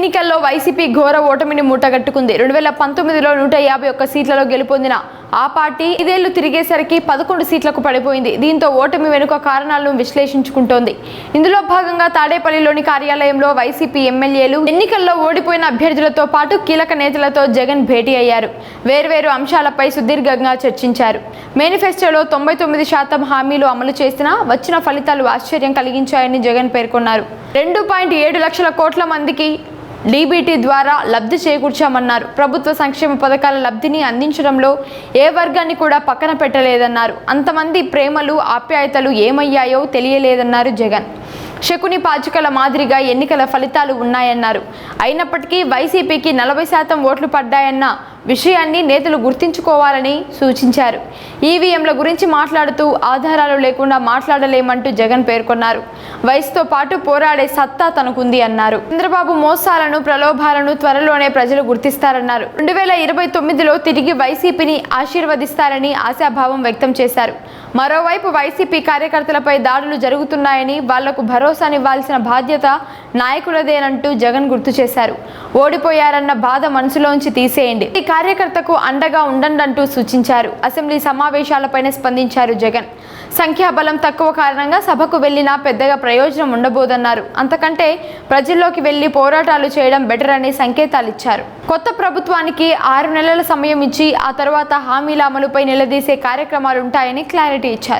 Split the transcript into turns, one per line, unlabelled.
ఎన్నికల్లో వైసీపీ ఘోర ఓటమిని మూటగట్టుకుంది. రెండు వేల పంతొమ్మిదిలో నూట యాభై ఒక్క సీట్లలో గెలుపొందిన ఆ పార్టీ ఐదేళ్ళు తిరిగేసరికి పదకొండు సీట్లకు పడిపోయింది. దీంతో ఓటమి వెనుక కారణాలను విశ్లేషించుకుంటోంది. ఇందులో భాగంగా తాడేపల్లిలోని కార్యాలయంలో వైసీపీ ఎమ్మెల్యేలు ఎన్నికల్లో ఓడిపోయిన అభ్యర్థులతో పాటు కీలక నేతలతో జగన్ భేటీ అయ్యారు. వేర్వేరు అంశాలపై సుదీర్ఘంగా చర్చించారు. మేనిఫెస్టోలో తొంభై తొమ్మిది శాతం హామీలు అమలు చేసినా వచ్చిన ఫలితాలు ఆశ్చర్యం కలిగించాయని జగన్ పేర్కొన్నారు. రెండు పాయింట్ ఏడు లక్షల కోట్ల మందికి డీబీటీ ద్వారా లబ్ధి చేకూర్చామన్నారు. ప్రభుత్వ సంక్షేమ పథకాల లబ్ధిని అందించడంలో ఏ వర్గాన్ని కూడా పక్కన పెట్టలేదన్నారు. అంతమంది ప్రేమలు ఆప్యాయతలు ఏమయ్యాయో తెలియలేదన్నారు జగన్. శకుని పాచికల మాదిరిగా ఎన్నికల ఫలితాలు ఉన్నాయన్నారు. అయినప్పటికీ వైసీపీకి నలభై శాతం ఓట్లు పడ్డాయన్న విషయాన్ని నేతలు గుర్తించుకోవాలని సూచించారు. ఈవీఎంల గురించి మాట్లాడుతూ ఆధారాలు లేకుండా మాట్లాడలేమంటూ జగన్ పేర్కొన్నారు. వయసుతో పాటు పోరాడే సత్తా తనకుంది అన్నారు. చంద్రబాబు మోసాలను ప్రలోభాలను త్వరలోనే ప్రజలు గుర్తిస్తారన్నారు. రెండు వేల ఇరవై తొమ్మిదిలో తిరిగి వైసీపీని ఆశీర్వదిస్తారని ఆశాభావం వ్యక్తం చేశారు. మరోవైపు వైసీపీ కార్యకర్తలపై దాడులు జరుగుతున్నాయని వాళ్ళకు భరోసానివ్వాల్సిన బాధ్యత నాయకులదేనంటూ జగన్ గుర్తు చేశారు. ఓడిపోయారన్న బాధ మనసులోంచి తీసేయండి. ఈ కార్యకర్తకు అండగా ఉండండంటూ సూచించారు. అసెంబ్లీ సమావేశాలపైన స్పందించారు జగన్. సంఖ్యాబలం తక్కువ కారణంగా సభకు వెళ్ళినా పెద్దగా ప్రయోజనం ఉండబోదన్నారు. అంతకంటే ప్రజల్లోకి వెళ్ళి పోరాటాలు చేయడం బెటర్ అనే సంకేతాలు ఇచ్చారు కొత్త ప్రభుత్వానికి ఆరు నెలల సమయం ఇచ్చి ఆ తర్వాత హామీల అమలుపై నిలదీసే కార్యక్రమాలుంటాయని క్లారిటీ ఇచ్చారు.